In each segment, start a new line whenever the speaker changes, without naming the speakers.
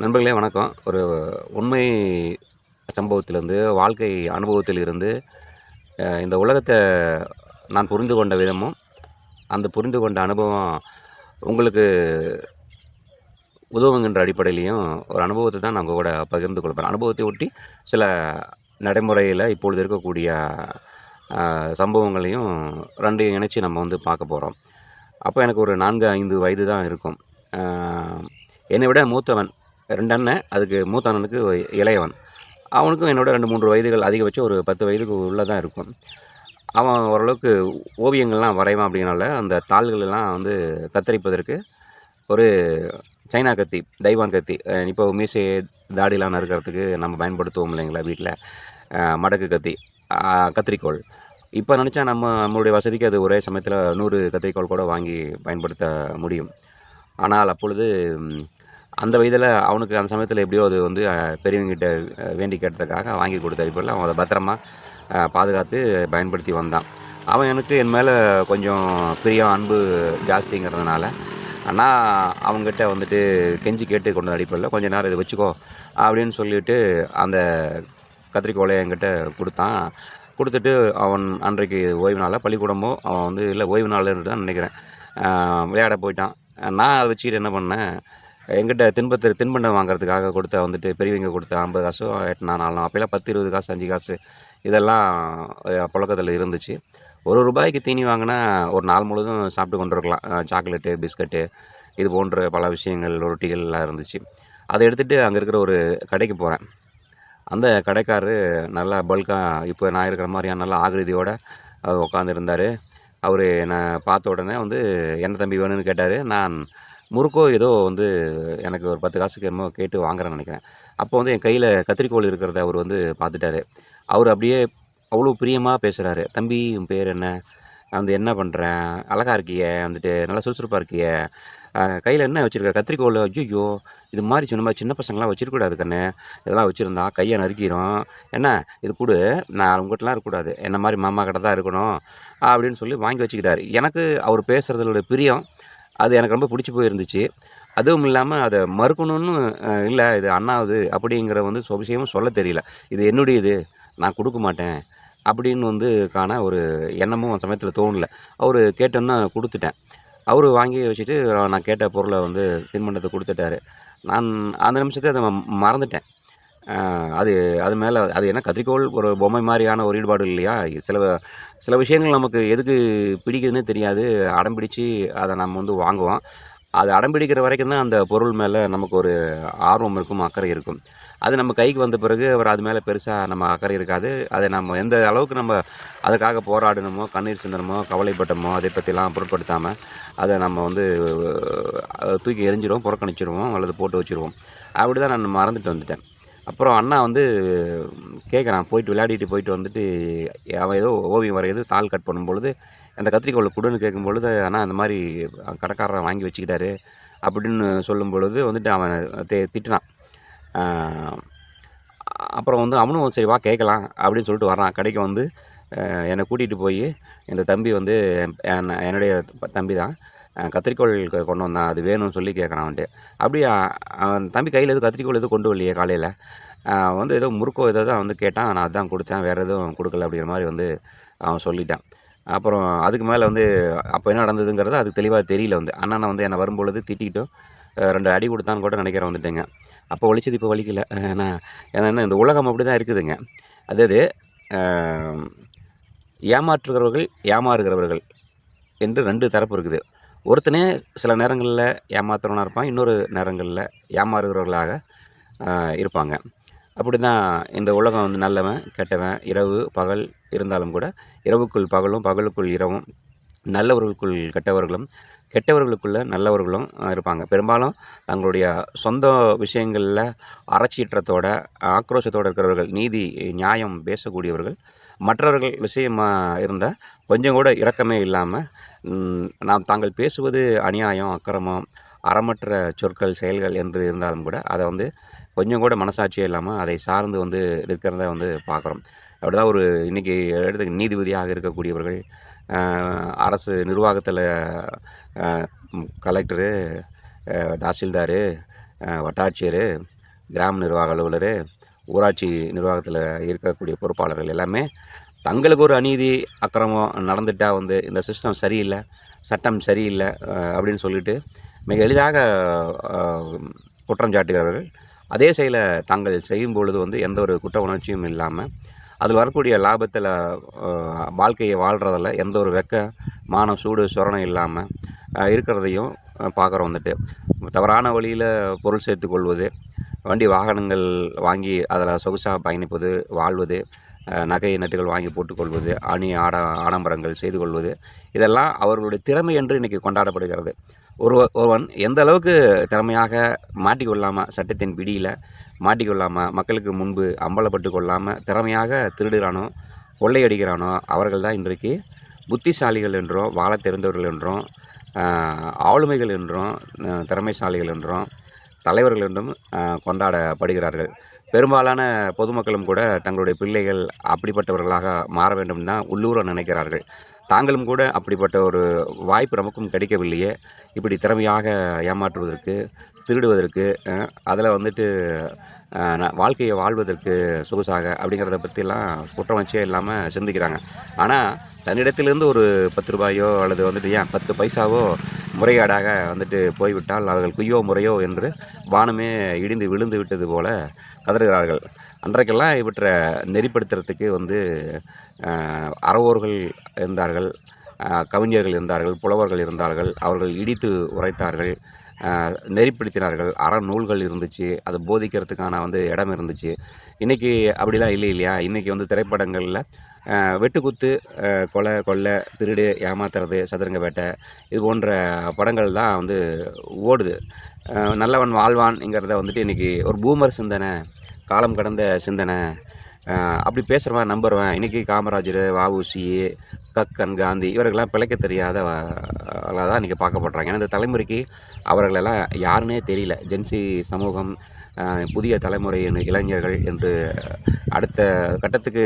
நண்பர்களே வணக்கம். ஒரு உண்மை சம்பவத்திலிருந்து வாழ்க்கை அனுபவத்தில் இருந்து இந்த உலகத்தை நான் புரிந்து கொண்ட விதமும் அந்த புரிந்து கொண்ட அனுபவம் உங்களுக்கு உதவுங்கின்ற அடிப்படையிலையும் ஒரு அனுபவத்தை தான் நான் உங்கள் கூட பகிர்ந்து கொள்வேன் அனுபவத்தை ஒட்டி சில நடைமுறையில் இப்பொழுது இருக்கக்கூடிய சம்பவங்களையும் ரெண்டையும் இணைச்சி நம்ம வந்து பார்க்க போகிறோம் அப்போ எனக்கு ஒரு நான்கு ஐந்து வயது தான் இருக்கும். என்னை விட மூத்தவன். ரெண்டு அண்ணன் அதுக்கு மூத்த அண்ணனுக்கு இளையவன். அவனுக்கும் என்னோட ரெண்டு மூன்று வயதுகள் அதிகபட்சம் ஒரு பத்து வயதுக்கு உள்ளே தான் இருக்கும். அவன் ஓரளவுக்கு ஓவியங்கள்லாம் வரைவான் அப்படிங்கனால அந்த தாள்களெல்லாம் வந்து கத்தரிப்பதற்கு ஒரு சைனா கத்தி தைவான் கத்தி. இப்போ மீசை தாடிலாம் நறுக்கிறதுக்கு நம்ம பயன்படுத்துவோம் இல்லைங்களா வீட்டில். மடக்கு கத்தி கத்திரிக்கோள். இப்போ நினச்சா நம்ம நம்மளுடைய வசதிக்கு அது ஒரே சமயத்தில் நூறு கத்திரிக்கோல் கூட வாங்கி பயன்படுத்த முடியும். ஆனால் அப்பொழுது அந்த வயதில் அவனுக்கு அந்த சமயத்தில் எப்படியோ அது வந்து பெரியவங்கிட்ட வேண்டி கேட்டதுக்காக வாங்கி கொடுத்த அடிப்படையில் அவன் அதை பத்திரமா பாதுகாத்து பயன்படுத்தி வந்தான். அவன் எனக்கு என் மேலே கொஞ்சம் பிரியம் அன்பு ஜாஸ்திங்கிறதுனால அண்ணா அவங்ககிட்ட வந்துட்டு கெஞ்சி கேட்டு கொண்டு அடிப்படையில் கொஞ்சம் நேரம் இதை வச்சுக்கோ அப்படின்னு சொல்லிட்டு அந்த கத்திரிக்கோலை என்கிட்ட கொடுத்தான். கொடுத்துட்டு அவன் அன்றைக்கு ஓய்வு நாளில் பள்ளிக்கூடமோ அவன் வந்து இல்லை ஓய்வு நாள்னு தான் நினைக்கிறேன் விளையாட போயிட்டான். நான் அதை வச்சுக்கிட்டு என்ன பண்ணேன் எங்கிட்ட தின்பத்து தின்பண்டம் வாங்குறதுக்காக கொடுத்த வந்துட்டு பெரியவங்க கொடுத்த ஐம்பது காசோ எட்டுனா நாலும் அப்போல்லாம் பத்து இருபது காசு அஞ்சு காசு இதெல்லாம் புழக்கத்தில் இருந்துச்சு. ஒரு ரூபாய்க்கு தீனி வாங்கினா ஒரு நாள் முழுதும் சாப்பிட்டு கொண்டு இருக்கலாம் சாக்லேட்டு பிஸ்கட்டு இது போன்ற பல விஷயங்கள் ரொட்டிகள் எல்லாம் இருந்துச்சு. அதை எடுத்துகிட்டு அங்கே இருக்கிற ஒரு கடைக்கு போகிறேன் அந்த கடைக்காரரு நல்லா பல்காக இப்போ நான் இருக்கிற மாதிரியான நல்லா ஆகிருதியோடு அவர் உட்காந்துருந்தார் அவர் என்னை பார்த்த உடனே வந்து என்ன தம்பி வேணும்னு கேட்டார். நான் முறுக்கோ ஏதோ வந்து எனக்கு ஒரு பத்து காசுக்கு என்னமோ கேட்டு வாங்குறேன்னு நினைக்கிறேன். அப்போ வந்து என் கையில் கத்திரிக்கோள் இருக்கிறத அவர் வந்து பார்த்துட்டாரு. அவர் அப்படியே அவ்வளோ பிரியமாக பேசுகிறாரு தம்பி உன் பேர் என்ன? வந்து என்ன பண்ணுறேன் அழகா இருக்கியே? வந்துட்டு நல்லா சுறுசுறுப்பாக இருக்கியே? கையில் என்ன வச்சுருக்க கத்திரிக்கோள்? ஐயோ இது மாதிரி சொன்ன மாதிரி சின்ன பசங்களாம் வச்சிருக்கக்கூடாது கண்ணு. இதெல்லாம் வச்சுருந்தா கையை நறுக்கிடும் என்ன? இது கூடு. நான் உங்கள்கிட்டலாம் இருக்கக்கூடாது. என்ன மாதிரி மாமா கிட்ட தான் இருக்கணும். அப்படின்னு சொல்லி வாங்கி வச்சுக்கிட்டாரு. எனக்கு அவர் பேசுகிறதுல பிரியம் அது எனக்கு ரொம்ப பிடிச்சி போயிருந்துச்சு. அதுவும் இல்லாமல் அதை மறுக்கணும்னு இல்லை இது அண்ணாவது அப்படிங்கிற வந்து சொ- விஷயமும் சொல்ல தெரியல. இது என்னுடைய இது நான் கொடுக்க மாட்டேன் அப்படின்னு வந்து காண ஒரு எண்ணமும் அந்த சமயத்தில் தோணல. அவர் கேட்டோன்னா கொடுத்துட்டேன். அவர் வாங்கி வச்சுட்டு நான் கேட்ட பொருளை வந்து தின்பண்டத்தை கொடுத்துட்டாரு. நான் அந்த நிமிஷத்தை அதை ம- மறந்துட்டேன். அது அது மேலே அது என்ன கத்திரிக்கோள் ஒரு பொம்மை மாதிரியான ஒரு ஈடுபாடு இல்லையா? சில சில விஷயங்கள் நமக்கு எதுக்கு பிடிக்குதுன்னே தெரியாது. அடம் பிடிச்சி அதை நம்ம வந்து வாங்குவோம். அது அடம் பிடிக்கிற வரைக்கும் தான் அந்த பொருள் மேலே நமக்கு ஒரு ஆர்வம் இருக்கும் அக்கறை இருக்கும். அது நம்ம கைக்கு வந்த பிறகு அவர் அது மேலே பெருசாக நம்ம அக்கறை இருக்காது. அதை நம்ம எந்த அளவுக்கு நம்ம அதுக்காக போராடணுமோ கண்ணீர் சிந்தனமோ கவலைப்பட்டோமோ அதை பற்றிலாம் பொருட்படுத்தாமல் அதை நம்ம வந்து தூக்கி எரிஞ்சிடுவோம் புறக்கணிச்சிடுவோம் அல்லது போட்டு வச்சுருவோம். அப்படி தான் நான் மறந்துட்டு வந்துட்டேன். அப்புறம் அண்ணா வந்து கேட்குறான் போயிட்டு விளையாடிட்டு போயிட்டு வந்துட்டு அவன் ஏதோ ஓவியம் வரையுது தாள் கட் பண்ணும் பொழுது அந்த கத்திரிக்கோளை கொடுன்னு கேட்கும் பொழுது அண்ணா அந்த மாதிரி கடைக்காரன் வாங்கி வச்சுக்கிட்டாரு. அப்படின்னு சொல்லும் பொழுது வந்துட்டு அவன் தே திட்டினான். அப்புறம் வந்து அவனும் சரி வா கேட்கலாம் அப்படின்னு சொல்லிட்டு வரான் கடைக்கு வந்து என்னை கூட்டிகிட்டு போய் இந்த தம்பி வந்து என்னுடைய தம்பி தான் கத்திரிக்கோள் கத்திரிக்கோல் கொண்டு வந்தான். அது வேணும்னு சொல்லி கேட்குறான் வந்துட்டு அப்படியே அவன் தம்பி கையில் எதுவும் கத்திரிக்கோல் எதுவும் கொண்டு வரலையே காலையில்? வந்து ஏதோ முறுக்கோ ஏதோ தான் வந்து கேட்டான். நான் அதான் குடித்தான் வேறு எதுவும் கொடுக்கல அப்படிங்கிற மாதிரி வந்து அவன் சொல்லிட்டான். அப்புறம் அதுக்கு மேலே வந்து அப்போ என்ன நடந்ததுங்கிறது அதுக்கு தெளிவாக தெரியல வந்து. அண்ணனை வந்து என்னை வரும்பொழுது திட்டிக்கிட்டும் ரெண்டு அடி கொடுத்தான்னு கூட நினைக்கிறேன் வந்துட்டேங்க. அப்போ ஒழிச்சது இப்போ வலிக்கல. ஏன்னா ஏன்னா இந்த உலகம் அப்படி தான் இருக்குதுங்க. அதாவது ஏமாற்றுகிறவர்கள் ஏமாறுகிறவர்கள் என்று ரெண்டு தரப்பு இருக்குது. ஒருத்தனே சில நேரங்களில் ஏமாத்துறவனாக இருப்பான் இன்னொரு நேரங்களில் ஏமாறுகிறவர்களாக இருப்பாங்க. அப்படி தான் இந்த உலகம் வந்து நல்லவன் கெட்டவன் இரவு பகல் இருந்தாலும் கூட இரவுக்குள் பகலும் பகலுக்குள் இரவும் நல்லவர்களுக்குள் கெட்டவர்களும் கெட்டவர்களுக்குள்ளே நல்லவர்களும் இருப்பாங்க. பெரும்பாலும் தங்களுடைய சொந்த விஷயங்களில் அறச்சீற்றத்தோட ஆக்ரோஷத்தோடு இருக்கிறவர்கள் நீதி நியாயம் பேசக்கூடியவர்கள் மற்றவர்கள் விஷயமாக இருந்தால் கொஞ்சம் கூட இரக்கமே இல்லாமல் நாம் தாங்கள் பேசுவது அநியாயம் அக்கிரமம் அறமற்ற சொற்கள் செயல்கள் என்று இருந்தாலும் கூட அதை வந்து கொஞ்சம் கூட மனசாட்சியே இல்லாமல் அதை சார்ந்து வந்து இருக்கிறத வந்து பார்க்குறோம். அப்படிதான் ஒரு இன்றைக்கி எடுத்து நீதிபதியாக இருக்கக்கூடியவர்கள் அரசு நிர்வாகத்தில் கலெக்டரு தாசில்தாரு வட்டாட்சியர் கிராம நிர்வாக அலுவலர் ஊராட்சி நிர்வாகத்தில் இருக்கக்கூடிய பொறுப்பாளர்கள் எல்லாமே தங்களுக்கு ஒரு அநீதி அக்கிரமம் நடந்துட்டால் வந்து இந்த சிஸ்டம் சரியில்லை சட்டம் சரியில்லை அப்படின்னு சொல்லிட்டு மிக எளிதாக குற்றம் சாட்டுகிறவர்கள். அதே செயலை தாங்கள் செய்யும் பொழுது வந்து எந்த ஒரு குற்ற உணர்ச்சியும் இல்லாமல் அதில் வரக்கூடிய லாபத்தில் வாழ்க்கையை வாழ்கிறதில் எந்த ஒரு வெக்க மானம் சூடு சொரணம் இல்லாமல் இருக்கிறதையும் பார்க்குறோம் வந்துட்டு. தவறான வழியில் பொருள் சேர்த்து கொள்வது வண்டி வாகனங்கள் வாங்கி அதில் சொகுசாக பயணிப்பது வாழ்வது நகை நட்டுகள் வாங்கி போட்டுக்கொள்வது அணி ஆட ஆடம்பரங்கள் செய்து கொள்வது இதெல்லாம் அவர்களுடைய திறமை என்று இன்றைக்கி கொண்டாடப்படுகிறது. ஒரு ஒருவன் எந்த அளவுக்கு திறமையாக மாட்டிக்கொள்ளாமல் சட்டத்தின் பிடியில் மாட்டிக்கொள்ளாமல் மக்களுக்கு முன்பு அம்பலப்பட்டு கொள்ளாமல் திறமையாக திருடுகிறானோ கொள்ளையடிக்கிறானோ அவர்கள் தான் இன்றைக்கு புத்திசாலிகள் என்றும் வாழ தெரிந்தவர்கள் என்றும் ஆளுமைகள் என்றும் திறமைசாலிகள் என்றும் தலைவர்கள் என்றும் கொண்டாடப்படுகிறார்கள். பெரும்பாலான பொதுமக்களும் கூட தங்களுடைய பிள்ளைகள் அப்படிப்பட்டவர்களாக மாற வேண்டும் தான் உள்ளூர நினைக்கிறார்கள். தாங்களும் கூட அப்படிப்பட்ட ஒரு வாய்ப்பு நமக்கும் கிடைக்கவில்லையே. இப்படி திறமையாக ஏமாற்றுவதற்கு திருடுவதற்கு அதில் வந்துட்டு வாழ்க்கையை வாழ்வதற்கு சொகுசாக அப்படிங்கிறத பற்றிலாம் குற்றமச்சே இல்லாமல் சிந்திக்கிறாங்க. ஆனால் தன்னிடத்திலிருந்து ஒரு பத்து ரூபாயோ அல்லது வந்துட்டு ஏன் பத்து பைசாவோ முறைகேடாக வந்துட்டு போய்விட்டால் அவர்கள் குய்யோ முறையோ என்று வானமே இடிந்து விழுந்து விட்டது போல கதறுகிறார்கள். அன்றைக்கெல்லாம் இவற்றை நெறிப்படுத்துறதுக்கு வந்து அறவோர்கள் இருந்தார்கள் கவிஞர்கள் இருந்தார்கள் புலவர்கள் இருந்தார்கள் அவர்கள் இடித்து உரைத்தார்கள் நெறிப்படுத்தினார்கள் அறநூல்கள் இருந்துச்சு அதை போதிக்கிறதுக்கான வந்து இடம் இருந்துச்சு. இன்றைக்கி அப்படிலாம் இல்லை இல்லையா? இன்றைக்கி வந்து திரைப்படங்களில் வெட்டுக்குத்து கொலை கொள்ளை திருடு ஏமாத்துறது சதுரங்க வேட்டை இது போன்ற படங்கள் தான் வந்து ஓடுது. நல்லவன் வாழ்வான்ங்கிறத வந்துட்டு இன்றைக்கி ஒரு பூமர் சிந்தனை காலம் கடந்த சிந்தனை. அப்படி பேசுகிறவன் நம்புறவன் இன்றைக்கி காமராஜர் வஉசி கக்கன் காந்தி இவர்களெல்லாம் பிழைக்க தெரியாத தான் இன்றைக்கி பார்க்கப்படுறாங்க. ஏன்னா இந்த தலைமுறைக்கு அவர்களெல்லாம் யாருன்னே தெரியல. ஜென்சி சமூகம் புதிய தலைமுறையின் இளைஞர்கள் என்று அடுத்த கட்டத்துக்கு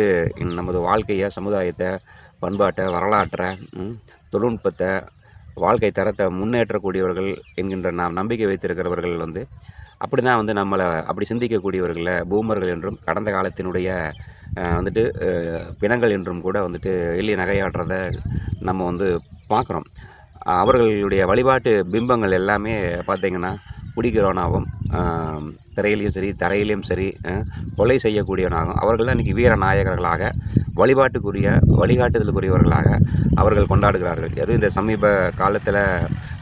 நமது வாழ்க்கையை சமுதாயத்தை பண்பாட்டை வரலாற்றை தொழில்நுட்பத்தை வாழ்க்கை தரத்தை முன்னேற்றக்கூடியவர்கள் என்கின்ற நாம் நம்பிக்கை வைத்திருக்கிறவர்கள் வந்து அப்படி தான் வந்து நம்மளை அப்படி சிந்திக்கக்கூடியவர்களை பூமர்கள் என்றும் கடந்த காலத்தினுடைய வந்துட்டு பிணங்கள் என்றும் கூட வந்துட்டு எள்ளி நகையாடுறத நம்ம வந்து பார்க்குறோம். அவர்களுடைய வழிபாட்டு பிம்பங்கள் எல்லாமே பார்த்திங்கன்னா குடிக்கிறவனாகவும் திரையிலையும் சரி தரையிலையும் சரி கொலை செய்யக்கூடியவனாகவும் அவர்கள் தான் இன்றைக்கி வீர நாயகர்களாக வழிபாட்டுக்குரிய வழிகாட்டுதலுக்குரியவர்களாக அவர்கள் கொண்டாடுகிறார்கள். அதுவும் இந்த சமீப காலத்தில்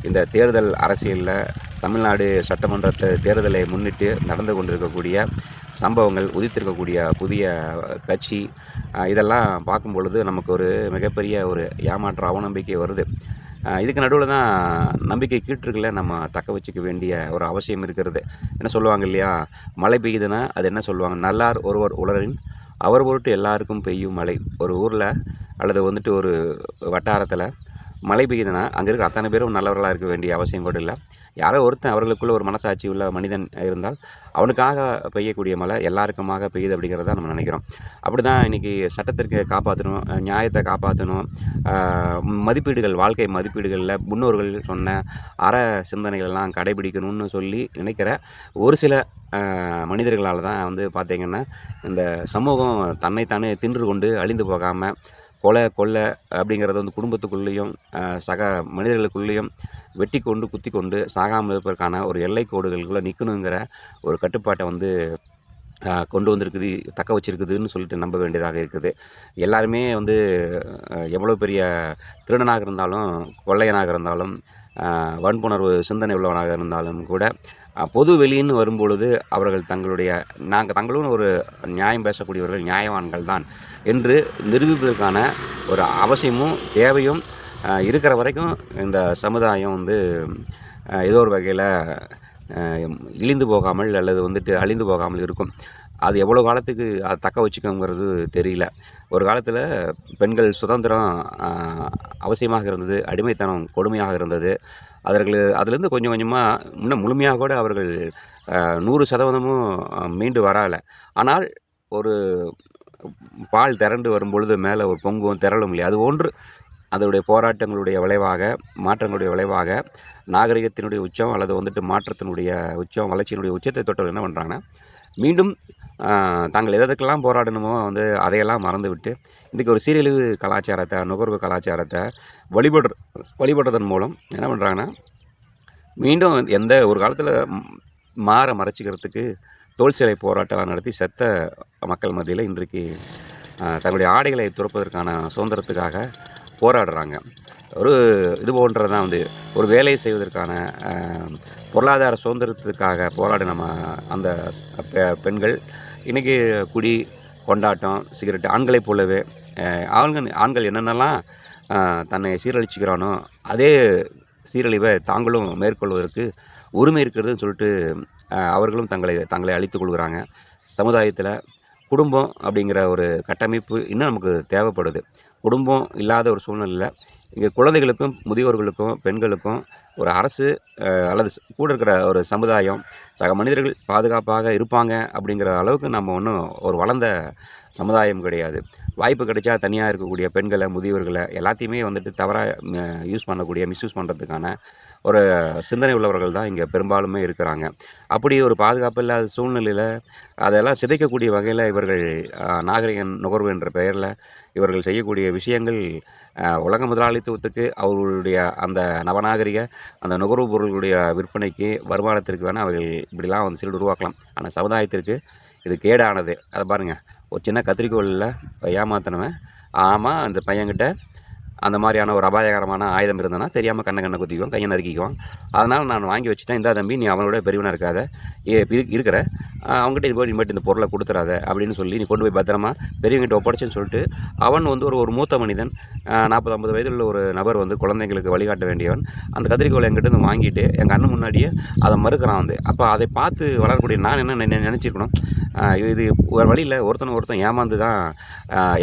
இந்த தேர்தல் அரசியலில் தமிழ்நாடு சட்டமன்ற தேர்தலை முன்னிட்டு நடந்து கொண்டிருக்கக்கூடிய சம்பவங்கள் உதித்திருக்கக்கூடிய புதிய கட்சி இதெல்லாம் பார்க்கும் பொழுது நமக்கு ஒரு மிகப்பெரிய ஒரு ஏமாற்ற அவநம்பிக்கை வருது. இதுக்கு நடுவில் தான் நம்பிக்கை கீற்றுகளை நம்ம தக்க வச்சுக்க வேண்டிய ஒரு அவசியம் இருக்கிறது. என்ன சொல்லுவாங்க இல்லையா? மழை பெய்யுதுன்னா அது என்ன சொல்லுவாங்க? நல்லார் ஒருவர் உலரின் அவர் பொருட்டு எல்லாருக்கும் பெய்யும் மழை. ஒரு ஊரில் அல்லது வந்துட்டு ஒரு வட்டாரத்தில் மழை பெய்யுதுன்னா அங்கே இருக்கிற அத்தனை பேரும் நல்லவர்களாக இருக்க வேண்டிய அவசியம் கூட இல்லை. யாரோ ஒருத்தன் அவர்களுக்குள்ள ஒரு மனசாட்சி உள்ள மனிதன் இருந்தால் அவனுக்காக பெய்யக்கூடிய மழை எல்லாருக்குமாக பெய்யுது அப்படிங்கிறத நம்ம நினைக்கிறோம். அப்படி தான் இன்றைக்கி சட்டத்திற்கு காப்பாற்றணும் நியாயத்தை காப்பாற்றணும் மதிப்பீடுகள் வாழ்க்கை மதிப்பீடுகளில் முன்னோர்கள் சொன்ன அற சிந்தனைகள்லாம் கடைபிடிக்கணும்னு சொல்லி நினைக்கிற ஒரு சில மனிதர்களால் தான் வந்து பார்த்திங்கன்னா இந்த சமூகம் தன்னைத்தானே தின்று கொண்டு அழிந்து போகாமல் கொலை கொள்ளை அப்படிங்கிறது வந்து குடும்பத்துக்குள்ளேயும் சக மனிதர்களுக்குள்ளேயும் வெட்டி கொண்டு குத்தி கொண்டு சாகாமல் இருப்பதற்கான ஒரு எல்லை கோடுகளுக்குள்ளே நிற்கணுங்கிற ஒரு கட்டுப்பாட்டை வந்து கொண்டு வந்திருக்குது தக்க வச்சுருக்குதுன்னு சொல்லிட்டு நம்ப வேண்டியதாக இருக்குது. எல்லாருமே வந்து எவ்வளோ பெரிய திருடனாக இருந்தாலும் கொள்ளையனாக இருந்தாலும் வன்புணர்வு சிந்தனை உள்ளவனாக இருந்தாலும் கூட பொது வெளியின்னு வரும்பொழுது அவர்கள் தங்களுடைய நாங்கள் தங்களும் ஒரு நியாயம் பேசக்கூடியவர்கள் நியாயவான்கள் தான். என்று நிரூபிப்பதற்கான ஒரு அவசியமும் தேவையும் இருக்கிற வரைக்கும் இந்த சமுதாயம் வந்து ஏதோ ஒரு வகையில் இழிந்து போகாமல் அல்லது வந்துட்டு அழிந்து போகாமல் இருக்கும். அது எவ்வளோ காலத்துக்கு அதை தக்க வச்சுக்கோங்கிறது தெரியல. ஒரு காலத்தில் பெண்கள் சுதந்திரம் அவசியமாக இருந்தது அடிமைத்தனம் கொடுமையாக இருந்தது. அவர்கள் அதுலேருந்து கொஞ்சம் கொஞ்சமாக இன்னும் முழுமையாக கூட அவர்கள் நூறு சதவீதமும் மீண்டு வரலை ஆனால் ஒரு பால் திரண்டு வரும்பொழுது மேலே ஒரு பொங்கும் திரளும் இல்லையா? அது ஒன்று. அதனுடைய போராட்டங்களுடைய விளைவாக மாற்றங்களுடைய விளைவாக நாகரிகத்தினுடைய உச்சம் அல்லது வந்துட்டு மாற்றத்தினுடைய உச்சம் வளர்ச்சியினுடைய உச்சத்தை தொட்டவர் என்ன பண்ணுறாங்கன்னா மீண்டும் தாங்கள் எதற்கெல்லாம் போராடணுமோ வந்து அதையெல்லாம் மறந்துவிட்டு இன்றைக்கி ஒரு சீரழிவு கலாச்சாரத்தை நுகர்வு கலாச்சாரத்தை வழிபடுற வழிபடுறதன் மூலம் என்ன பண்ணுறாங்கன்னா மீண்டும் எந்த ஒரு காலத்தில் மாற மறைச்சிக்கிறதுக்கு தோல் சிலை போராட்டம்லாம் நடத்தி செத்த மக்கள் மத்தியில் இன்றைக்கு தங்களுடைய ஆடைகளை துறப்பதற்கான சுதந்திரத்துக்காக போராடுறாங்க. ஒரு இது போன்றது தான் வந்து ஒரு வேலை செய்வதற்கான பொருளாதார சுதந்திரத்துக்காக போராடின நம்ம அந்த பெ- பெண்கள் இன்றைக்கி குடி கொண்டாட்டம் சிகரெட் ஆண்களைப் போலவே ஆண்கள் ஆண்கள் என்னென்னலாம் தன்னை சீரழிச்சுக்கிறானோ அதே சீரழிவை தாங்களும் மேற்கொள்வதற்கு உரிமை இருக்கிறதுன்னு சொல்லிட்டு அவர்களும் தங்களை தங்களை அழித்து கொள்கிறாங்க. சமுதாயத்தில் குடும்பம் அப்படிங்கிற ஒரு கட்டமைப்பு இன்னும் நமக்கு தேவைப்படுது. குடும்பம் இல்லாத ஒரு சூழ்நிலையில் இங்கே குழந்தைகளுக்கும் முதியோர்களுக்கும் பெண்களுக்கும் ஒரு அரசு அல்லது கூட இருக்கிற ஒரு சமுதாயம் சக மனிதர்கள் பாதுகாப்பாக இருப்பாங்க அப்படிங்கிற அளவுக்கு நம்ம ஒன்றும் ஒரு வளர்ந்த சமுதாயம் கிடையாது. வாய்ப்பு கிடைச்சா தனியாக இருக்கக்கூடிய பெண்களை முதியவர்களை எல்லாத்தையுமே வந்துட்டு தவறாக யூஸ் பண்ணக்கூடிய மிஸ்யூஸ் பண்ணுறதுக்கான ஒரு சிந்தனை உள்ளவர்கள் தான் இங்கே பெரும்பாலுமே இருக்கிறாங்க. அப்படி ஒரு பாதுகாப்பு இல்லாத சூழ்நிலையில் அதெல்லாம் சிதைக்கக்கூடிய வகையில் இவர்கள் நாகரிக நுகர்வு என்ற பெயரில் இவர்கள் செய்யக்கூடிய விஷயங்கள் உலக முதலாளித்துவத்துக்கு அவர்களுடைய அந்த நவநாகரிக அந்த நுகர்வு பொருள்களுடைய விற்பனைக்கு வருமானத்திற்கு வேணால் அவர்கள் இப்படிலாம் வந்து சீடு உருவாக்கலாம். ஆனால் சமுதாயத்திற்கு இது கேடானது. அதை பாருங்கள் ஒரு சின்ன கத்திரிக்கோளில் ஏமாத்தினவன் ஆமாம் அந்த பையன்கிட்ட அந்த மாதிரியான ஒரு அபாயகரமான ஆயுதம் இருந்ததுன்னா தெரியாமல் கண்ணை கண்ணை குத்திக்குவோம் கையை நறுக்கிக்குவோம் அதனால் நான் வாங்கி வச்சுட்டேன். இந்த தம்பி நீ அவனோட பெரியவனாக இருக்காத. இருக்கிற. அவங்ககிட்ட இது போய் இனிமேட்டு இந்த பொருளை கொடுத்துறாத அப்படின்னு சொல்லி நீ கொண்டு போய் பத்திரமா பெரியவங்கிட்ட ஒப்படைச்சுன்னு சொல்லிட்டு அவன் வந்து ஒரு ஒரு மூத்த மனிதன் நாற்பது ஐம்பது வயதில் உள்ள ஒரு நபர் வந்து குழந்தைங்களுக்கு வழிகாட்ட வேண்டியவன். அந்த கத்திரிக்கோலை என்கிட்ட வந்து வாங்கிட்டு எங்கள் அண்ணன் முன்னாடியே அதை மறுக்கிறான் வந்து. அப்போ அதை பார்த்து வளரக்கூடிய நான் என்ன நினை- நினைச்சிருக்கணும்? இது ஒரு வழியில் ஒருத்தனை ஒருத்தன் ஏமாந்து தான்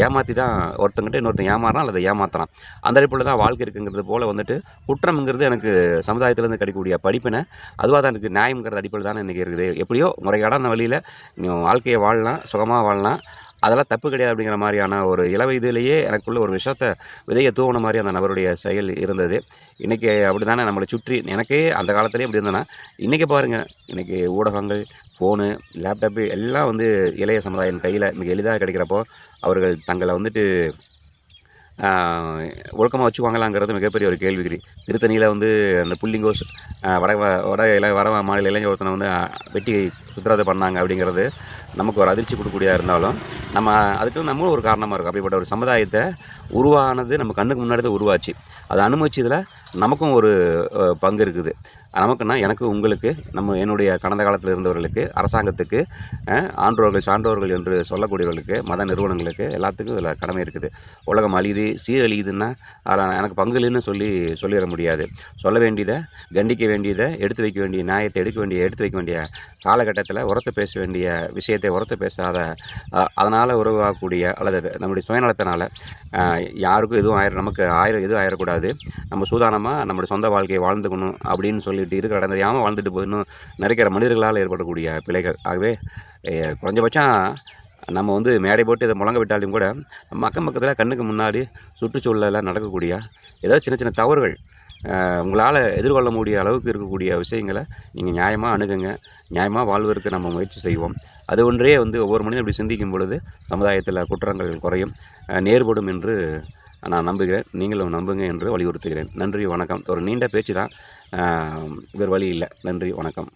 ஏமாற்றி தான் ஒருத்தங்கிட்ட இன்னொருத்தன் ஏமாறான் அல்லது ஏமாத்துறான். அந்த அடிப்படையில் தான் வாழ்க்கை இருக்குங்கிறது போல் வந்துட்டு குற்றம்ங்கிறது எனக்கு சமுதாயத்திலேருந்து கிடைக்கக்கூடிய படிப்பினை அதுவாக தான் எனக்கு நியாயங்கிறது அடிப்படையில் தானே இன்றைக்கி இருக்குது. எப்படியோ முறைகேடான வழியில் நீ வாழ்க்கையை வாழலாம் சுகமாக வாழலாம். அதெல்லாம் தப்பு கிடையாது அப்படிங்கிற மாதிரியான ஒரு இள வயதிலேயே எனக்குள்ள ஒரு விஷயத்த விதைய தூவன மாதிரி அந்த நபருடைய செயல் இருந்தது. இன்றைக்கி அப்படி தானே நம்மளை சுற்றி எனக்கே அந்த காலத்துலேயே இப்படி இருந்தேன்னா இன்றைக்கி பாருங்கள் இன்றைக்கி ஊடகங்கள் ஃபோனு லேப்டாப்பு எல்லாம் வந்து இளைய சமுதாயம் கையில் இன்றைக்கி எளிதாக கிடைக்கிறப்போ அவர்கள் தங்களை வந்துட்டு ஒழுக்கமாக வச்சுக்குவாங்களாங்கிறது மிகப்பெரிய ஒரு கேள்விக்குறி. திருத்தணியில் வந்து அந்த புள்ளிங்கோஸ் வட வட இள வர மாநில இளைஞர் ஒருத்தனை வந்து வெட்டி சுத்திரவதை பண்ணாங்க அப்படிங்கிறது நமக்கு ஒரு அதிர்ச்சி கொடுக்கக்கூடியதாக இருந்தாலும் நம்ம அதுக்கு நம்மளும் ஒரு காரணமாக இருக்கும். அப்படிப்பட்ட ஒரு சமுதாயத்தை உருவானது நம்ம கண்ணுக்கு முன்னாடி தான் உருவாச்சு. அதை அனுமதிச்சதில் நமக்கும் ஒரு பங்கு இருக்குது. நமக்குன்னா எனக்கு உங்களுக்கு நம்ம என்னுடைய கடந்த காலத்தில் இருந்தவர்களுக்கு அரசாங்கத்துக்கு ஆன்றோர்கள் சான்றோர்கள் என்று சொல்லக்கூடியவர்களுக்கு மத நிறுவனங்களுக்கு எல்லாத்துக்கும் இதில் கடமை இருக்குது. உலகம் அழியுது சீரழியுதுன்னா அதில் எனக்கு பங்குலன்னு சொல்லி சொல்லிட முடியாது. சொல்ல வேண்டியதை கண்டிக்க வேண்டியதை எடுத்து வைக்க வேண்டிய நியாயத்தை எடுக்க வேண்டிய எடுத்து வைக்க வேண்டிய காலகட்டத்தில் உரத்து பேச வேண்டிய விஷயத்தை உரத்து பேசாத அதனால் உருவாகக்கூடிய அல்லது நம்முடைய சுயநலத்தினால் யாருக்கும் எதுவும் ஆயிரம் நமக்கு ஆயிரம் எதுவும் ஆயிடக்கூடாது நம்ம சூதானமாக நம்முடைய சொந்த வாழ்க்கையை வாழ்ந்துக்கணும் அப்படின்னு சொல்லி சொல்லிட்டு இருக்கிற இடம் தெரியாமல் வாழ்ந்துட்டு போயிடணும் நினைக்கிற மனிதர்களால் ஏற்படக்கூடிய பிழைகள். ஆகவே குறைஞ்சபட்சம் நம்ம வந்து மேடை போட்டு இதை முழங்க விட்டாலும் கூட நம்ம அக்கம் பக்கத்தில் கண்ணுக்கு முன்னாடி சுற்றுச்சூழலில் நடக்கக்கூடிய ஏதாவது சின்ன சின்ன தவறுகள் உங்களால் எதிர்கொள்ள முடிய அளவுக்கு இருக்கக்கூடிய விஷயங்களை நீங்கள் நியாயமாக அணுகுங்க. நியாயமாக வாழ்வதற்கு நம்ம முயற்சி செய்வோம். அது ஒன்றே வந்து ஒவ்வொரு மனிதனும் இப்படி சிந்திக்கும் பொழுது சமுதாயத்தில் குற்றங்கள் குறையும் நேர்படும் என்று நான் நம்புகிறேன். நீங்களும் நம்புங்க என்று வலியுறுத்துகிறேன். நன்றி வணக்கம். ஒரு நீண்ட பேச்சு தான் வேறு வழி இல்லை. நன்றி வணக்கம்.